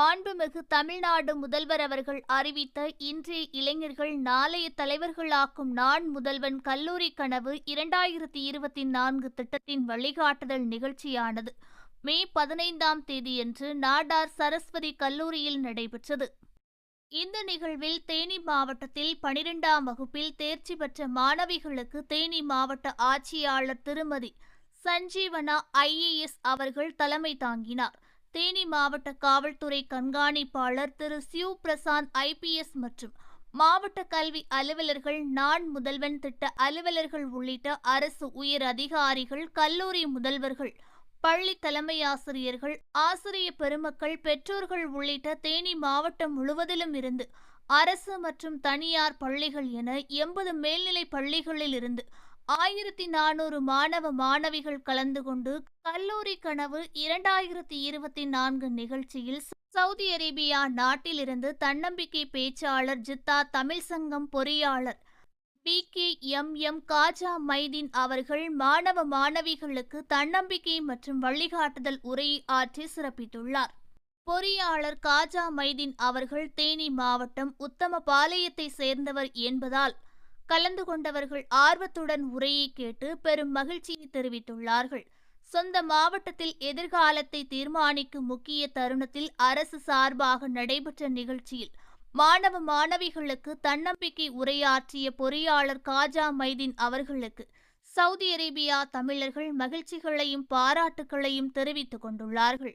மாண்புமிகு தமிழ்நாடு முதல்வர் அவர்கள் அறிவித்த இன்றைய இளைஞர்கள் நாளைய தலைவர்களாக்கும் நான் முதல்வன் கல்லூரி கனவு இரண்டாயிரத்தி இருபத்தி நான்கு திட்டத்தின் வழிகாட்டுதல் நிகழ்ச்சியானது. மே பதினைந்தாம் தேதியன்று நாடார் சரஸ்வதி கல்லூரியில் நடைபெற்றது. இந்த நிகழ்வில் தேனி மாவட்டத்தில் பனிரெண்டாம் வகுப்பில் தேர்ச்சி பெற்ற மாணவிகளுக்கு தேனி மாவட்ட ஆட்சியாளர் திருமதி சஞ்சீவனா ஐஏஎஸ் அவர்கள் தலைமை தாங்கினார். தேனி மாவட்ட காவல்துறை கண்காணிப்பாளர் திரு. சிவ் பிரசாந்த் ஐபிஎஸ் மற்றும் மாவட்ட கல்வி அலுவலர்கள் நான் முதல்வன் திட்ட அலுவலர்கள் உள்ளிட்ட அரசு உயர் அதிகாரிகள் கல்லூரி முதல்வர்கள் பள்ளி தலைமை ஆசிரியர்கள் ஆசிரிய பெருமக்கள் பெற்றோர்கள் உள்ளிட்ட தேனி மாவட்டம் முழுவதிலும் இருந்து அரசு மற்றும் தனியார் பள்ளிகள் என எண்பது மேல்நிலை பள்ளிகளில் இருந்து ஆயிரத்தி நானூறு மாணவ மாணவிகள் கலந்து கொண்டு கல்லூரி கனவு இரண்டாயிரத்தி இருபத்தி நான்கு நிகழ்ச்சியில் சவுதி அரேபியா நாட்டிலிருந்து தன்னம்பிக்கை பேச்சாளர் ஜித்தா தமிழ் சங்கம் பொறியாளர் P K M M Khaja Maideen அவர்கள் மாணவ மாணவிகளுக்கு தன்னம்பிக்கை மற்றும் வழிகாட்டுதல் உரையை ஆற்றி சிறப்பித்துள்ளார். பொறியாளர் காஜா மைதீன் அவர்கள் தேனி மாவட்டம் உத்தம பாளையத்தை சேர்ந்தவர் என்பதால் கலந்து கொண்டவர்கள் ஆர்வத்துடன் உரையை கேட்டு பெரும் மகிழ்ச்சியை தெரிவித்துள்ளார்கள். சொந்த மாவட்டத்தில் எதிர்காலத்தை தீர்மானிக்கும் முக்கிய தருணத்தில் அரசு சார்பாக நடைபெற்ற நிகழ்ச்சியில் மாணவ மாணவிகளுக்கு தன்னம்பிக்கை உரையாற்றிய பொறியாளர் காஜா மைதீன் அவர்களுக்கு சவுதி அரேபியா தமிழர்கள் மகிழ்ச்சிகளையும் பாராட்டுகளையும் தெரிவித்துக் கொண்டுள்ளார்கள்.